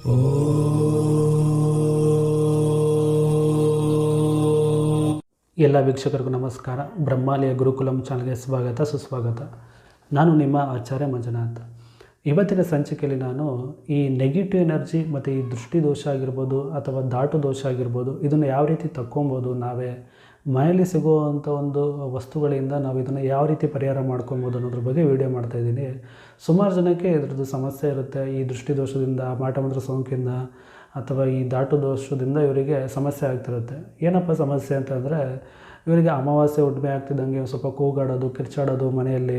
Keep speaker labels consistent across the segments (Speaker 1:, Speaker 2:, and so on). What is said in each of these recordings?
Speaker 1: ಎಲ್ಲ ವೀಕ್ಷಕರಿಗೂ ನಮಸ್ಕಾರ. ಬ್ರಹ್ಮಾಲಯ ಗುರುಕುಲಂ ಚಾನಲ್ಗೆ ಸ್ವಾಗತ, ಸುಸ್ವಾಗತ. ನಾನು ನಿಮ್ಮ ಆಚಾರ್ಯ ಮಂಜುನಾಥ್. ಇವತ್ತಿನ ಸಂಚಿಕೆಯಲ್ಲಿ ನಾನು ಈ ನೆಗೆಟಿವ್ ಎನರ್ಜಿ ಮತ್ತು ಈ ದೃಷ್ಟಿ ದೋಷ ಆಗಿರ್ಬೋದು ಅಥವಾ ದಾಟು ದೋಷ ಆಗಿರ್ಬೋದು, ಇದನ್ನು ಯಾವ ರೀತಿ ತಕ್ಕೊಬೋದು ನಾವೇ ಮನೆಯಲ್ಲಿ ಸಿಗುವಂಥ ಒಂದು ವಸ್ತುಗಳಿಂದ ನಾವು ಇದನ್ನು ಯಾವ ರೀತಿ ಪರಿಹಾರ ಮಾಡ್ಕೊಬೋದು ಅನ್ನೋದ್ರ ಬಗ್ಗೆ ವಿಡಿಯೋ ಮಾಡ್ತಾಯಿದ್ದೀನಿ ಸುಮಾರು ಜನಕ್ಕೆ ಇದ್ರದ್ದು ಸಮಸ್ಯೆ ಇರುತ್ತೆ. ಈ ದೃಷ್ಟಿ ದೋಷದಿಂದ ಮಾಟಮಂತ್ರ ಸೋಂಕಿಂದ ಅಥವಾ ಈ ದಾಟು ದೋಷದಿಂದ ಇವರಿಗೆ ಸಮಸ್ಯೆ ಆಗ್ತಿರುತ್ತೆ. ಏನಪ್ಪ ಸಮಸ್ಯೆ ಅಂತಂದರೆ ಇವರಿಗೆ ಅಮಾವಾಸ್ಯೆ ಉಡ್ಮೆ ಆಗ್ತಿದ್ದಂಗೆ ಸ್ವಲ್ಪ ಕೂಗಾಡೋದು, ಕಿರ್ಚಾಡೋದು ಮನೆಯಲ್ಲಿ.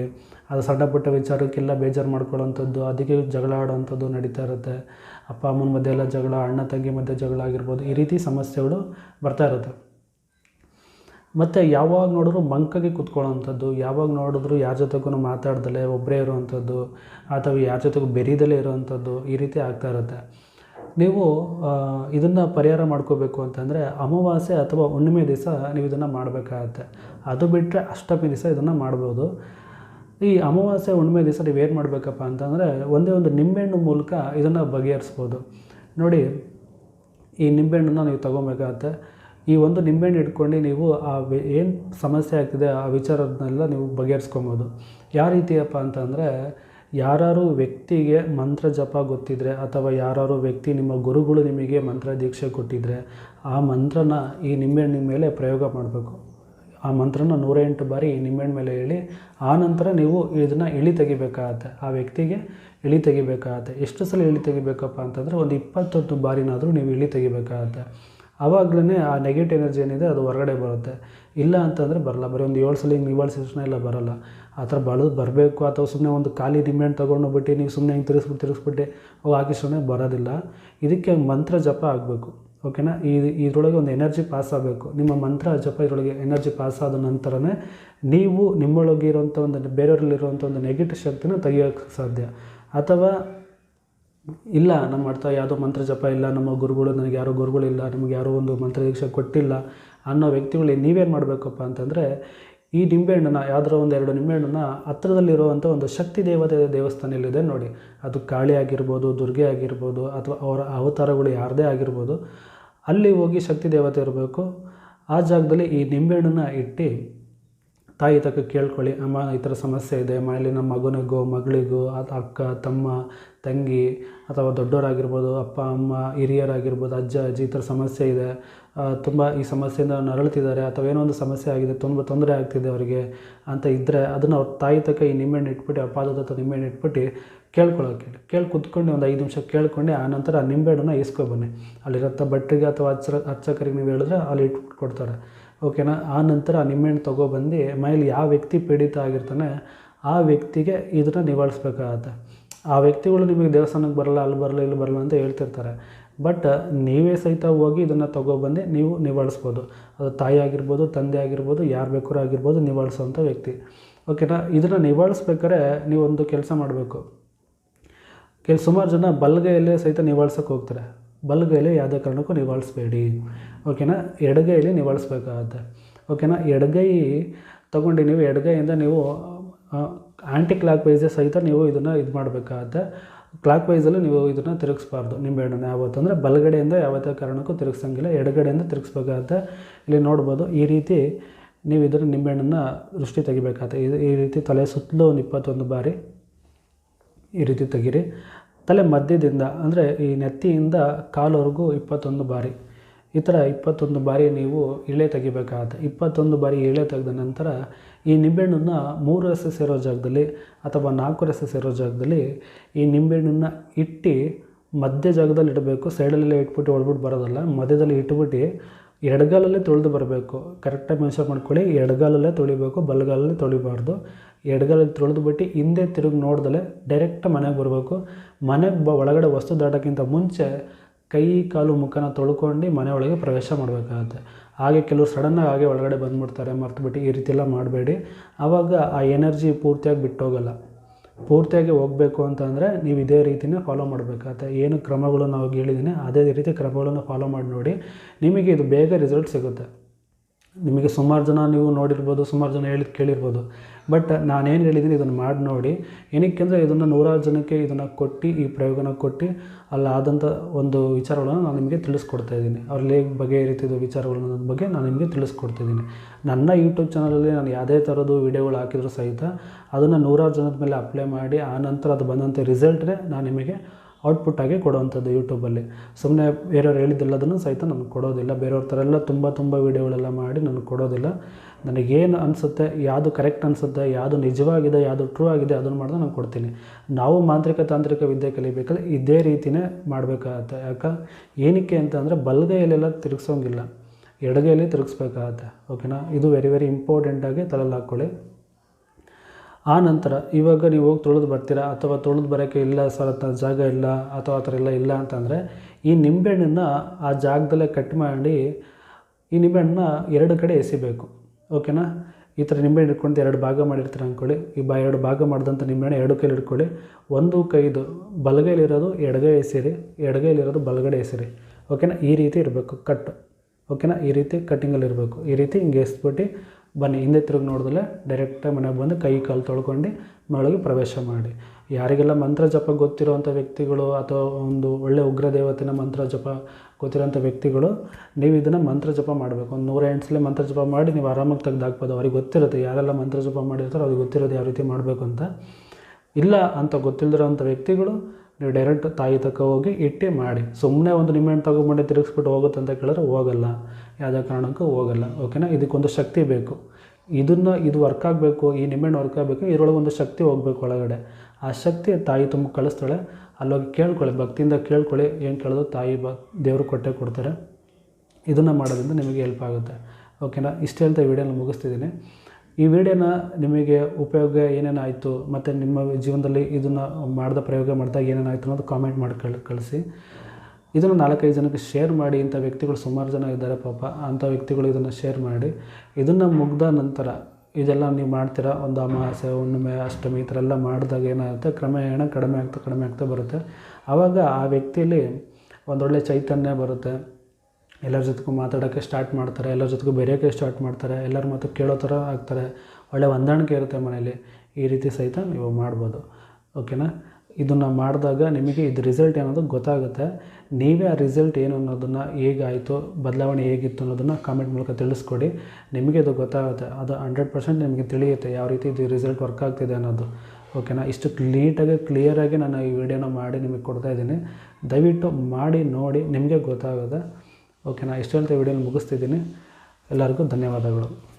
Speaker 1: ಅದು ಸಣ್ಣ ಪುಟ್ಟ ವಿಚಾರಕ್ಕೆಲ್ಲ ಬೇಜಾರು ಮಾಡ್ಕೊಳ್ಳೋಂಥದ್ದು ಅದಕ್ಕೆ ಜಗಳ ಆಡೋವಂಥದ್ದು ನಡೀತಾ ಇರುತ್ತೆ. ಅಪ್ಪ ಅಮ್ಮನ ಮಧ್ಯೆ ಎಲ್ಲ ಜಗಳ, ಅಣ್ಣ, ತಂಗಿ ಮಧ್ಯೆ ಜಗಳ ಆಗಿರ್ಬೋದು. ಈ ರೀತಿ ಸಮಸ್ಯೆಗಳು ಬರ್ತಾ ಇರುತ್ತೆ. ಮತ್ತು ಯಾವಾಗ ನೋಡಿದ್ರು ಮಂಕಾಗಿ ಕೂತ್ಕೊಳ್ಳೋವಂಥದ್ದು, ಯಾವಾಗ ನೋಡಿದ್ರು ಯಾರ ಜೊತೆಗೂ ಮಾತಾಡ್ದಲೇ ಒಬ್ಬರೇ ಇರುವಂಥದ್ದು, ಅಥವಾ ಯಾರ ಜೊತೆಗೂ ಬೆರೀದಲೇ ಇರುವಂಥದ್ದು ಈ ರೀತಿ ಆಗ್ತಾ ಇರುತ್ತೆ. ನೀವು ಇದನ್ನು ಪರಿಹಾರ ಮಾಡ್ಕೋಬೇಕು ಅಂತಂದರೆ ಅಮಾವಾಸ್ಯೆ ಅಥವಾ ಹುಣ್ಣಿಮೆ ದಿವಸ ನೀವು ಇದನ್ನು ಮಾಡಬೇಕಾಗತ್ತೆ. ಅದು ಬಿಟ್ಟರೆ ಅಷ್ಟಮಿ ದಿವಸ ಇದನ್ನು ಮಾಡ್ಬೋದು. ಈ ಅಮಾವಾಸ್ಯೆ, ಹುಣ್ಣಿಮೆ ದಿವಸ ನೀವು ಏನು ಮಾಡಬೇಕಪ್ಪ ಅಂತಂದರೆ ಒಂದೇ ಒಂದು ನಿಂಬೆಹಣ್ಣು ಮೂಲಕ ಇದನ್ನು ಬಗೆಹರಿಸ್ಬೋದು. ನೋಡಿ, ಈ ನಿಂಬೆಹಣ್ಣನ್ನು ನೀವು ತೊಗೊಬೇಕಾಗತ್ತೆ. ಈ ಒಂದು ನಿಂಬೆಹಣ್ಣು ಇಟ್ಕೊಂಡು ನೀವು ಆ ಏನು ಸಮಸ್ಯೆ ಆಗ್ತಿದೆ ಆ ವಿಚಾರದನ್ನೆಲ್ಲ ನೀವು ಬಗೆಹರಿಸ್ಕೊಬೋದು. ಯಾವ ರೀತಿಯಪ್ಪ ಅಂತಂದರೆ ಯಾರು ವ್ಯಕ್ತಿಗೆ ಮಂತ್ರ ಜಪ ಗೊತ್ತಿದ್ದರೆ ಅಥವಾ ಯಾರು ವ್ಯಕ್ತಿ ನಿಮ್ಮ ಗುರುಗಳು ನಿಮಗೆ ಮಂತ್ರ ದೀಕ್ಷೆ ಕೊಟ್ಟಿದ್ದರೆ ಆ ಮಂತ್ರನ ಈ ನಿಂಬೆಹಣ್ಣಿನ ಮೇಲೆ ಪ್ರಯೋಗ ಮಾಡಬೇಕು. ಆ ಮಂತ್ರನ ನೂರ ಎಂಟು ಬಾರಿ ನಿಂಬೆಹಣ್ಣು ಮೇಲೆ ಹೇಳಿ ಆ ನಂತರ ನೀವು ಇದನ್ನು ಇಳಿ ತೆಗಿಬೇಕಾಗತ್ತೆ. ಆ ವ್ಯಕ್ತಿಗೆ ಇಳಿ ತೆಗಿಬೇಕಾಗತ್ತೆ. ಎಷ್ಟು ಸಲ ಇಳಿ ತೆಗಿಬೇಕಪ್ಪ ಅಂತಂದರೆ, ಒಂದು ಇಪ್ಪತ್ತೊಂದು ಬಾರಿನಾದರೂ ನೀವು ಇಳಿ ತೆಗಿಬೇಕಾಗತ್ತೆ. ಆವಾಗಲೇ ಆ ನೆಗೆಟಿವ್ ಎನರ್ಜಿ ಏನಿದೆ ಅದು ಹೊರಗಡೆ ಬರುತ್ತೆ. ಇಲ್ಲ ಅಂತಂದರೆ ಬರಲ್ಲ. ಬರೀ ಒಂದು ಏಳು ಸಲ ಹಿಂಗೆ ತಕ್ಷಣ ಎಲ್ಲ ಬರಲ್ಲ. ಆ ಥರ ಬಳ ಬರಬೇಕು ಅಥವಾ ಸುಮ್ಮನೆ ಒಂದು ಖಾಲಿ ನಿಂಬೆಹಣ್ಣು ತೊಗೊಂಡೋಗ್ಬಿಟ್ಟು ನೀವು ಸುಮ್ಮನೆ ಹಿಂಗೆ ತಿರುಗಿಸ್ಬಿಟ್ಟು ತಿರುಗಿಸ್ಬಿಟ್ಟು ಅವು ಹಾಕಿಸೋಣ ಬರೋದಿಲ್ಲ. ಇದಕ್ಕೆ ಮಂತ್ರ ಜಪ ಆಗಬೇಕು. ಓಕೆನಾ ಈ, ಇದರೊಳಗೆ ಒಂದು ಎನರ್ಜಿ ಪಾಸ್ ಆಗಬೇಕು. ನಿಮ್ಮ ಮಂತ್ರ, ಜಪ ಇದರೊಳಗೆ ಎನರ್ಜಿ ಪಾಸ್ ಆದ ನಂತರನೇ ನೀವು ನಿಮ್ಮೊಳಗೆ ಇರುವಂಥ ಒಂದು, ಬೇರೆಯವರಲ್ಲಿರುವಂಥ ಒಂದು ನೆಗೆಟಿವ್ ಶಕ್ತಿನ ತೆಗಿಯೋಕ್ಕೆ ಸಾಧ್ಯ. ಅಥವಾ ಇಲ್ಲ, ನಮ್ಮ ಅರ್ಥ ಯಾವುದೋ ಮಂತ್ರ ಜಪ ಇಲ್ಲ, ನಮ್ಮ ಗುರುಗಳು ನನಗೆ ಯಾರೋ ಗುರುಗಳಿಲ್ಲ ನಮಗೆ ಯಾರೋ ಒಂದು ಮಂತ್ರ ದೀಕ್ಷೆ ಕೊಟ್ಟಿಲ್ಲ ಅನ್ನೋ ವ್ಯಕ್ತಿಗಳಿಗೆ ನೀವೇನು ಮಾಡಬೇಕಪ್ಪ ಅಂತಂದರೆ, ಈ ನಿಂಬೆಹಣ್ಣನ್ನು, ಯಾವುದರ ಒಂದು ಎರಡು ನಿಂಬೆಹಣ್ಣನ್ನ ಹತ್ತಿರದಲ್ಲಿರುವಂಥ ಒಂದು ಶಕ್ತಿ ದೇವತೆ ದೇವಸ್ಥಾನ ಇಲ್ಲಿದೆ ನೋಡಿ. ಅದು ಕಾಳಿ ಆಗಿರ್ಬೋದು, ದುರ್ಗೆ ಆಗಿರ್ಬೋದು, ಅಥವಾ ಅವರ ಅವತಾರಗಳು ಯಾರದೇ ಆಗಿರ್ಬೋದು, ಅಲ್ಲಿ ಹೋಗಿ ಶಕ್ತಿ ದೇವತೆ ಇರಬೇಕು. ಆ ಜಾಗದಲ್ಲಿ ಈ ನಿಂಬೆಹಣ್ಣನ್ನು ಇಟ್ಟು ತಾಯಿ ತಕ್ಕ ಕೇಳ್ಕೊಳ್ಳಿ, ಅಮ್ಮ ಈ ಥರ ಸಮಸ್ಯೆ ಇದೆ, ಮನೇಲಿ ನಮ್ಮ ಮಗನಿಗೋ, ಮಗಳಿಗೋ ಅಕ್ಕ, ತಮ್ಮ, ತಂಗಿ ಅಥವಾ ದೊಡ್ಡವರಾಗಿರ್ಬೋದು, ಅಪ್ಪ, ಅಮ್ಮ, ಹಿರಿಯರಾಗಿರ್ಬೋದು, ಅಜ್ಜ, ಅಜ್ಜಿ ಈ ಥರ ಸಮಸ್ಯೆ ಇದೆ. ತುಂಬ ಈ ಸಮಸ್ಯೆಯಿಂದ ನರಳುತ್ತಿದ್ದಾರೆ. ಅಥವಾ ಏನೋ ಒಂದು ಸಮಸ್ಯೆ ಆಗಿದೆ, ತುಂಬ ತೊಂದರೆ ಆಗ್ತಿದೆ ಅವರಿಗೆ ಅಂತ ಇದ್ದರೆ ಅದನ್ನು ಅವ್ರ ತಾಯಿ ತಕ್ಕ ಈ ನಿಂಬೆಹಣ್ಣು ಇಟ್ಬಿಟ್ಟು ಆ ಪಾದದ ಹತ್ರ ಇಟ್ಬಿಟ್ಟು ಕೇಳ್ಕೊಳ್ಳೋಕೆ ಕೇಳಿ ಕುತ್ಕೊಂಡು ಒಂದು ಐದು ನಿಮಿಷ ಕೇಳ್ಕೊಂಡು, ಆ ನಂತರ ಆ ನಿಂಬೆಹಣ್ಣನ್ನ ಇಸ್ಕೊಬನ್ನಿ ಅಲ್ಲಿರೋ ಬಟ್ಟೆಗೆ ಅಥವಾ ಅರ್ಚ ಅರ್ಚಕರಿಗೆ ನೀವು ಹೇಳಿದ್ರೆ ಅಲ್ಲಿ ಇಟ್ಬಿಟ್ಟು ಕೊಡ್ತಾರೆ. ಓಕೆನಾ? ಆ ನಂತರ ನಿಂಬೆಹಣ್ಣು ತೊಗೊಬಂದು ಮೈಲಿ ಯಾವ ವ್ಯಕ್ತಿ ಪೀಡಿತ ಆಗಿರ್ತಾನೆ ಆ ವ್ಯಕ್ತಿಗೆ ಇದನ್ನು ನಿವಾಳಿಸ್ಬೇಕಾಗತ್ತೆ. ಆ ವ್ಯಕ್ತಿಗಳು ನಿಮಗೆ ದೇವಸ್ಥಾನಕ್ಕೆ ಬರಲ್ಲ, ಅಲ್ಲಿ ಬರಲ್ಲ, ಇಲ್ಲಿ ಬರಲ್ಲ ಅಂತ ಹೇಳ್ತಿರ್ತಾರೆ. ಬಟ್ ನೀವೇ ಸಹಿತ ಹೋಗಿ ಇದನ್ನು ತೊಗೊಬಂದು ನೀವು ನಿವಾಳಿಸ್ಬೋದು. ಅದು ತಾಯಿ ಆಗಿರ್ಬೋದು, ತಂದೆ ಆಗಿರ್ಬೋದು, ಯಾರು ಬೇಕಾದ್ರೂ ಆಗಿರ್ಬೋದು ನಿವಾಳಿಸೋವಂಥ ವ್ಯಕ್ತಿ. ಓಕೆನಾ? ಇದನ್ನು ನಿವಾಳಿಸ್ಬೇಕಾದ್ರೆ ನೀವೊಂದು ಕೆಲಸ ಮಾಡಬೇಕು. ಕೆಲ, ಸುಮಾರು ಜನ ಬಲಗೈಯಲ್ಲೇ ಸಹಿತ ನಿವಾಳ್ಸೋಕೆ ಹೋಗ್ತಾರೆ. ಬಲಗೈಲಿ ಯಾವುದೇ ಕಾರಣಕ್ಕೂ ನಿವಾಳಿಸ್ಬೇಡಿ. ಓಕೆನಾ? ಎಡಗೈಲಿ ನಿವಾಳಿಸ್ಬೇಕಾಗತ್ತೆ. ಓಕೆನಾ? ಎಡಗೈ ತೊಗೊಂಡು ನೀವು ಎಡಗೈಯಿಂದ ನೀವು ಆ್ಯಂಟಿ ಕ್ಲಾಕ್ ವೈಸೇ ಸಹಿತ ನೀವು ಇದನ್ನು ಇದು ಮಾಡಬೇಕಾಗತ್ತೆ. ಕ್ಲಾಕ್ ವೈಸಲ್ಲಿ ನೀವು ಇದನ್ನು ತಿರುಗಿಸ್ಬಾರ್ದು ನಿಂಬೆಹಣ್ಣನ್ನು ಯಾವತ್ತು ಅಂದರೆ ಬಲಗಡೆಯಿಂದ ಯಾವತ್ತೇ ಕಾರಣಕ್ಕೂ ತಿರುಗಿಸಂಗಿಲ್ಲ, ಎಡಗಡೆಯಿಂದ ತಿರುಗಿಸ್ಬೇಕಾಗತ್ತೆ. ಇಲ್ಲಿ ನೋಡ್ಬೋದು ಈ ರೀತಿ ನೀವು ಇದನ್ನು ನಿಂಬೆಹಣ್ಣನ್ನು ದೃಷ್ಟಿ ತೆಗಿಬೇಕಾಗತ್ತೆ. ಈ ರೀತಿ ತಲೆ ಸುತ್ತಲೂ ಒಂದು ಇಪ್ಪತ್ತೊಂದು ಬಾರಿ ಈ ರೀತಿ ತೆಗೀರಿ. ತಲೆ ಮಧ್ಯದಿಂದ, ಅಂದರೆ ಈ ನೆತ್ತಿಯಿಂದ ಕಾಲವರೆಗೂ ಇಪ್ಪತ್ತೊಂದು ಬಾರಿ. ಈ ಥರ ಇಪ್ಪತ್ತೊಂದು ಬಾರಿ ನೀವು ಇಳೆ ತೆಗಿಬೇಕಾಗತ್ತೆ. ಇಪ್ಪತ್ತೊಂದು ಬಾರಿ ಇಳೆ ತೆಗೆದ ನಂತರ ಈ ನಿಂಬೆಹಣ್ಣನ್ನು ಮೂರು ರಸ ಸೇರೋ ಜಾಗದಲ್ಲಿ ಅಥವಾ ನಾಲ್ಕು ರಸ ಸೇರೋ ಜಾಗದಲ್ಲಿ ಈ ನಿಂಬೆಹಣ್ಣನ್ನು ಇಟ್ಟು ಮಧ್ಯ ಜಾಗದಲ್ಲಿ ಇಡಬೇಕು. ಸೈಡಲ್ಲೆಲ್ಲ ಇಟ್ಬಿಟ್ಟು ಹೊಡ್ಬಿಟ್ಟು ಬರೋದಲ್ಲ, ಮಧ್ಯದಲ್ಲಿ ಇಟ್ಬಿಟ್ಟು ಎಡಗಾಲಲ್ಲೇ ತೊಳೆದು ಬರಬೇಕು. ಕರೆಕ್ಟಾಗಿ ಮೆನ್ಷನ್ ಮಾಡ್ಕೊಳ್ಳಿ ಎಡಗಾಲಲ್ಲೇ ತೊಳಿಬೇಕು, ಬಲಗಾಲಲ್ಲೇ ತೊಳಿಬಾರ್ದು. ಎಡಗಾಲಲ್ಲಿ ತೊಳೆದು ಬಿಟ್ಟು ಹಿಂದೆ ತಿರುಗಿ ನೋಡ್ದಲೆ ಡೈರೆಕ್ಟ್ ಮನೆಗೆ ಬರಬೇಕು. ಮನೆಗೆ ಬ, ಒಳಗಡೆ ವಸ್ತು ದಾಟೋಕ್ಕಿಂತ ಮುಂಚೆ ಕೈ, ಕಾಲು, ಮುಖನ ತೊಳ್ಕೊಂಡು ಮನೆಯೊಳಗೆ ಪ್ರವೇಶ ಮಾಡಬೇಕಾಗತ್ತೆ. ಹಾಗೆ ಕೆಲವರು ಸಡನ್ನಾಗಿ ಹಾಗೆ ಒಳಗಡೆ ಬಂದುಬಿಡ್ತಾರೆ, ಮರ್ತುಬಿಟ್ಟು ಈ ರೀತಿಯೆಲ್ಲ ಮಾಡಬೇಡಿ. ಆವಾಗ ಆ ಎನರ್ಜಿ ಪೂರ್ತಿಯಾಗಿ ಬಿಟ್ಟೋಗಲ್ಲ. ಪೂರ್ತಿಯಾಗಿ ಹೋಗಬೇಕು ಅಂತಂದರೆ ನೀವು ಇದೇ ರೀತಿನೇ ಫಾಲೋ ಮಾಡಬೇಕಾಗತ್ತೆ ಏನು ಕ್ರಮಗಳು ನಾವು ಹೇಳಿದ್ದೀನಿ ಅದೇ ರೀತಿ ಕ್ರಮಗಳನ್ನು ಫಾಲೋ ಮಾಡಿ ನೋಡಿ, ನಿಮಗೆ ಇದು ಬೇಗ ರಿಸಲ್ಟ್ ಸಿಗುತ್ತೆ. ನಿಮಗೆ ಸುಮಾರು ಜನ ನೀವು ನೋಡಿರ್ಬೋದು, ಸುಮಾರು ಜನ ಹೇಳಿದ್ ಕೇಳಿರ್ಬೋದು. ಬಟ್ ನಾನೇನು ಹೇಳಿದ್ದೀನಿ ಇದನ್ನು ಮಾಡಿ ನೋಡಿ. ಏನಕ್ಕೆ ಅಂದರೆ ಇದನ್ನು ನೂರಾರು ಜನಕ್ಕೆ ಇದನ್ನು ಕೊಟ್ಟು, ಈ ಪ್ರಯೋಗನ ಕೊಟ್ಟು ಅಲ್ಲಾದಂಥ ಒಂದು ವಿಚಾರಗಳನ್ನು ನಾನು ನಿಮಗೆ ತಿಳಿಸ್ಕೊಡ್ತಾ ಇದ್ದೀನಿ. ಅವ್ರಲ್ಲಿ ಹೇಗೆ ಬಗೆಹರಿತಿದ್ದು ವಿಚಾರಗಳು ಅನ್ನೋದ್ರ ಬಗ್ಗೆ ನಾನು ನಿಮಗೆ ತಿಳಿಸ್ಕೊಡ್ತಿದ್ದೀನಿ. ನನ್ನ ಯೂಟ್ಯೂಬ್ ಚಾನಲಲ್ಲಿ ನಾನು ಯಾವುದೇ ಥರದ್ದು ವೀಡಿಯೋಗಳು ಹಾಕಿದರೂ ಸಹಿತ, ಅದನ್ನು ನೂರಾರು ಜನದ ಮೇಲೆ ಅಪ್ಲೈ ಮಾಡಿ, ಆ ನಂತರ ಅದು ಬಂದಂಥ ರಿಸಲ್ಟ್ನೇ ನಾನು ನಿಮಗೆ ಔಟ್ಪುಟ್ ಆಗಿ ಕೊಡುವಂಥದ್ದು ಯೂಟ್ಯೂಬಲ್ಲಿ ಸುಮ್ಮನೆ ಬೇರೆಯವ್ರು ಹೇಳಿದ್ದೆಲ್ಲದನ್ನು ಸಹಿತ ನಾನು ಕೊಡೋದಿಲ್ಲ. ಬೇರೆಯವ್ರ ಥರ ಎಲ್ಲ ತುಂಬ ತುಂಬ ವೀಡಿಯೋಗಳೆಲ್ಲ ಮಾಡಿ ನಾನು ಕೊಡೋದಿಲ್ಲ. ನನಗೇನು ಅನಿಸುತ್ತೆ, ಯಾವುದು ಕರೆಕ್ಟ್ ಅನಿಸುತ್ತೆ, ಯಾವುದು ನಿಜವಾಗಿದೆ, ಯಾವುದು ಟ್ರೂ ಆಗಿದೆ ಅದನ್ನು ಮಾಡಿದ್ರೆ ನಾನು ಕೊಡ್ತೀನಿ. ನಾವು ಮಾಂತ್ರಿಕ ತಾಂತ್ರಿಕ ವಿದ್ಯೆ ಕಲಿಬೇಕಾದ್ರೆ ಇದೇ ರೀತಿಯೇ ಮಾಡಬೇಕಾಗತ್ತೆ. ಯಾಕೆ? ಏನಕ್ಕೆ ಅಂತಂದರೆ ಬಲಗೈಯಲ್ಲೆಲ್ಲ ತಿರುಗಿಸೋಂಗಿಲ್ಲ. ಎಡಗೈಯಲ್ಲಿ ತಿರುಗಿಸ್ಬೇಕಾಗತ್ತೆ. ಓಕೆನಾ ಇದು ವೆರಿ ವೆರಿ ಇಂಪಾರ್ಟೆಂಟಾಗಿ ತಲೆಯಲ್ಲಿ ಹಾಕ್ಕೊಳ್ಳಿ ಆ ನಂತರ ಇವಾಗ ನೀವು ಹೋಗಿ ತೊಳೆದು ಬರ್ತೀರಾ ಅಥವಾ ತೊಳೆದು ಬರೋಕ್ಕೆ ಇಲ್ಲ ಸರ್ ಜಾಗ ಇಲ್ಲ ಅಥವಾ ಆ ಥರ ಎಲ್ಲ ಇಲ್ಲ ಅಂತಂದರೆ ಈ ನಿಂಬೆಹಣ್ಣನ್ನು ಆ ಜಾಗದಲ್ಲೇ ಕಟ್ ಮಾಡಿ ಈ ನಿಂಬೆಹಣ್ಣನ್ನ ಎರಡು ಕಡೆ ಎಸಿಬೇಕು. ಓಕೆನಾ? ಈ ಥರ ನಿಂಬೆಹಣ್ಣು ಇಟ್ಕೊಂಡು ಎರಡು ಭಾಗ ಮಾಡಿರ್ತೀರ ಅಂದ್ಕೊಳ್ಳಿ. ಈ ಬಾ ಎರಡು ಭಾಗ ಮಾಡಿದಂಥ ನಿಂಬೆಹಣ್ಣು ಎರಡು ಕೈಲಿ ಇಟ್ಕೊಳ್ಳಿ. ಒಂದು ಕೈದು ಬಲಗೈಲಿರೋದು ಎಡಗೈ ಎಸಿರಿ ಎಡಗೈಲಿರೋದು ಬಲಗಡೆ ಎಸಿರಿ. ಓಕೆನಾ? ಈ ರೀತಿ ಇರಬೇಕು ಕಟ್ ಓಕೆನಾ? ಈ ರೀತಿ ಕಟ್ಟಿಂಗಲ್ಲಿ ಇರಬೇಕು. ಈ ರೀತಿ ಹಿಂಗೆ ಎಸ್ಬಿಟ್ಟು ಬನ್ನಿ, ಹಿಂದೆ ತಿರುಗಿ ನೋಡಿದ್ರೆ ಡೈರೆಕ್ಟಾಗಿ ಮನೆಗೆ ಬಂದು ಕೈ ಕಾಲು ತೊಳ್ಕೊಂಡು ಮನೆಯೊಳಗೆ ಪ್ರವೇಶ ಮಾಡಿ. ಯಾರಿಗೆಲ್ಲ ಮಂತ್ರ ಜಪ ಗೊತ್ತಿರೋವಂಥ ವ್ಯಕ್ತಿಗಳು ಅಥವಾ ಒಂದು ಒಳ್ಳೆಯ ಉಗ್ರ ದೇವತೆನ ಮಂತ್ರ ಜಪ ಗೊತ್ತಿರೋಂಥ ವ್ಯಕ್ತಿಗಳು, ನೀವು ಇದನ್ನು ಮಂತ್ರ ಜಪ ಮಾಡಬೇಕು. ಒಂದು ನೂರ ಎಂಟು ಸಲ ಮಂತ್ರ ಜಪ ಮಾಡಿ ನೀವು ಆರಾಮಾಗಿ ತೆಗ್ದು ಹಾಕ್ಬೋದು. ಅವ್ರಿಗೆ ಗೊತ್ತಿರುತ್ತೆ ಯಾರೆಲ್ಲ ಮಂತ್ರ ಜಪ ಮಾಡಿರ್ತಾರೋ ಅವ್ರಿಗೆ ಗೊತ್ತಿರೋದು ಯಾವ ರೀತಿ ಮಾಡಬೇಕು ಅಂತ. ಇಲ್ಲ ಅಂತ ಗೊತ್ತಿಲ್ಲದಿರೋಂಥ ವ್ಯಕ್ತಿಗಳು ನೀವು ಡೈರೆಕ್ಟ್ ತಾಯಿ ತಕ್ಕ ಹೋಗಿ ಇಟ್ಟೆ ಮಾಡಿ. ಸುಮ್ಮನೆ ಒಂದು ನಿಮ್ಮೆಣ್ಣು ತಗೊಂಬಂದು ತಿರುಗಿಸ್ಬಿಟ್ಟು ಹೋಗುತ್ತೆ ಅಂತ ಕೇಳಿದ್ರೆ ಹೋಗಲ್ಲ. ಯಾವುದೇ ಕಾರಣಕ್ಕೂ ಹೋಗಲ್ಲ. ಓಕೆನಾ ಇದಕ್ಕೊಂದು ಶಕ್ತಿ ಬೇಕು. ಇದನ್ನು ಇದು ವರ್ಕ್ ಆಗಬೇಕು, ಈ ನಿಮ್ಮೆಣ್ಣು ವರ್ಕ್ ಆಗಬೇಕು, ಇದರೊಳಗೆ ಒಂದು ಶಕ್ತಿ ಹೋಗ್ಬೇಕು ಒಳಗಡೆ. ಆ ಶಕ್ತಿ ತಾಯಿ ತುಂಬ ಕಳಿಸ್ತಾಳೆ. ಅಲ್ಲೋಗಿ ಕೇಳ್ಕೊಳ್ಳಿ, ಭಕ್ತಿಯಿಂದ ಕೇಳ್ಕೊಳ್ಳಿ, ಏನು ಕೇಳೋದು ತಾಯಿ ಬ, ದೇವರು ಕೊಟ್ಟೆ ಕೊಡ್ತಾರೆ. ಇದನ್ನು ಮಾಡೋದ್ರಿಂದ ನಿಮಗೆ ಹೆಲ್ಪ್ ಆಗುತ್ತೆ. ಓಕೆನಾ ಇಷ್ಟು ಹೇಳ್ತಾ ವಿಡಿಯೋನ ಮುಗಿಸ್ತಿದ್ದೀನಿ. ಈ ವಿಡಿಯೋನ ನಿಮಗೆ ಉಪಯೋಗ ಏನೇನಾಯಿತು ಮತ್ತು ನಿಮ್ಮ ಜೀವನದಲ್ಲಿ ಇದನ್ನು ಮಾಡಿದ ಪ್ರಯೋಗ ಮಾಡಿದಾಗ ಏನೇನಾಯಿತು ಅನ್ನೋದು ಕಾಮೆಂಟ್ ಮಾಡಿ ಕಳ್, ಕಳಿಸಿ. ಇದನ್ನು ನಾಲ್ಕೈದು ಜನಕ್ಕೆ ಶೇರ್ ಮಾಡಿ, ಇಂಥ ವ್ಯಕ್ತಿಗಳು ಸುಮಾರು ಜನ ಇದ್ದಾರೆ ಪಾಪ, ಅಂಥ ವ್ಯಕ್ತಿಗಳು ಇದನ್ನು ಶೇರ್ ಮಾಡಿ. ಇದನ್ನು ಮುಗ್ದ ನಂತರ ಇದೆಲ್ಲ ನೀವು ಮಾಡ್ತೀರಾ? ಒಂದು ಅಮಾವಾಸ್ಯೆ, ಹುಣ್ಣಿಮೆ, ಅಷ್ಟಮಿ, ಈ ಥರ ಎಲ್ಲ ಮಾಡಿದಾಗ ಏನಾಗುತ್ತೆ? ಕ್ರಮೇಣ ಕಡಿಮೆ ಆಗ್ತಾ ಕಡಿಮೆ ಆಗ್ತಾ ಬರುತ್ತೆ. ಆವಾಗ ಆ ವ್ಯಕ್ತಿಯಲ್ಲಿ ಒಂದೊಳ್ಳೆ ಚೈತನ್ಯ ಬರುತ್ತೆ. ಎಲ್ಲರ ಜೊತೆಗೂ ಮಾತಾಡೋಕ್ಕೆ ಸ್ಟಾರ್ಟ್ ಮಾಡ್ತಾರೆ, ಎಲ್ಲರ ಜೊತೆಗೂ ಬೆರೆಯೋಕ್ಕೆ ಸ್ಟಾರ್ಟ್ ಮಾಡ್ತಾರೆ, ಎಲ್ಲರ ಮಾತು ಕೇಳೋ ಥರ ಆಗ್ತಾರೆ. ಒಳ್ಳೆ ಹೊಂದಾಣಿಕೆ ಇರುತ್ತೆ ಮನೇಲಿ ಈ ರೀತಿ ಸಹಿತ ನೀವು ಮಾಡ್ಬೋದು. ಓಕೆನಾ ಇದನ್ನು ಮಾಡಿದಾಗ ನಿಮಗೆ ಇದು ರಿಸಲ್ಟ್ ಏನೋದು ಗೊತ್ತಾಗುತ್ತೆ. ನೀವೇ ಆ ರಿಸಲ್ಟ್ ಏನು ಅನ್ನೋದನ್ನು ಹೇಗಾಯಿತು, ಬದಲಾವಣೆ ಹೇಗಿತ್ತು ಅನ್ನೋದನ್ನು ಕಾಮೆಂಟ್ ಮೂಲಕ ತಿಳಿಸ್ಕೊಡಿ. ನಿಮಗೆ ಅದು ಗೊತ್ತಾಗುತ್ತೆ. ಅದು ಹಂಡ್ರೆಡ್ ಪರ್ಸೆಂಟ್ ನಿಮಗೆ ತಿಳಿಯುತ್ತೆ ಯಾವ ರೀತಿ ಇದು ರಿಸಲ್ಟ್ ವರ್ಕ್ ಆಗ್ತಿದೆ ಅನ್ನೋದು. ಓಕೆನಾ ಇಷ್ಟು ಕ್ಲೀಟಾಗಿ ಕ್ಲಿಯರಾಗಿ ನಾನು ಈ ವಿಡಿಯೋನ ಮಾಡಿ ನಿಮಗೆ ಕೊಡ್ತಾ ಇದ್ದೀನಿ. ದಯವಿಟ್ಟು ಮಾಡಿ, ನೋಡಿ, ನಿಮಗೆ ಗೊತ್ತಾಗುತ್ತೆ. ಓಕೆನಾ ಇಷ್ಟು ಹೇಳ್ತಾ ವಿಡಿಯೋನ ಮುಗಿಸ್ತಿದ್ದೀನಿ. ಎಲ್ಲರಿಗೂ ಧನ್ಯವಾದಗಳು.